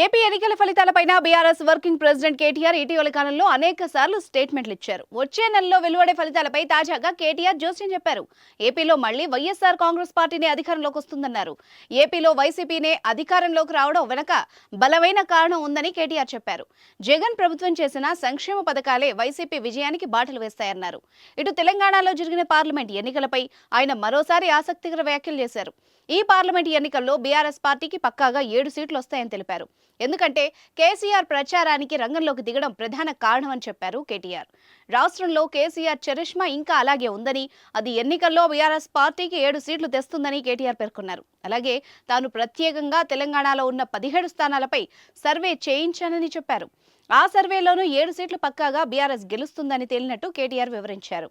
AP ఎన్నికల ఫలితాలపైన BRS working president KTR ఇటీవల కాలంలో అనేక సార్లు స్టేట్మెంట్లు ఇచ్చారు. వచ్చే నెలలో వెలువడే ఫలితాలపై తాజాగా కేటీఆర్ జోస్యం చెప్పారు. ఏపీలో మళ్ళీ వైఎస్ఆర్ కాంగ్రెస్ పార్టీనే అధికారంలోకి వస్తుందన్నారు. ఏపీలో వైసీపీనే అధికారంలోకి రావడం వెనక బలమైన కారణం ఉందని కేటీఆర్ చెప్పారు. జగన్ ప్రభుత్వం చేసిన సంక్షేమ పథకాలే వైసీపీ విజయానికి బాటలు వేస్తాయన్నారు. ఇటు తెలంగాణలో జరిగిన పార్లమెంట్ ఎన్నికలపై ఆయన మరోసారి ఆసక్తికర వ్యాఖ్యలు చేశారు. ఈ పార్లమెంట్ ఎన్నికల్లో బీఆర్ఎస్ పార్టీకి పక్కాగా ఏడు సీట్లు వస్తాయని తెలిపారు. ఎందుకంటే కేసీఆర్ ప్రచారానికి రంగంలోకి దిగడం ప్రధాన కారణమని చెప్పారు కేటీఆర్. రాష్ట్రంలో కేసీఆర్ చరిష్మా ఇంకా అలాగే ఉందని అది ఎన్నికల్లో బీఆర్ఎస్ పార్టీకి ఏడు సీట్లు తెస్తుందని కేటీఆర్ పేర్కొన్నారు. అలాగే తాను ప్రత్యేకంగా తెలంగాణలో ఉన్న పదిహేడు స్థానాలపై సర్వే చేయించానని చెప్పారు. ఆ సర్వేలోనూ ఏడు సీట్లు పక్కాగా బీఆర్ఎస్ గెలుస్తుందని తేలినట్టు కేటీఆర్ వివరించారు.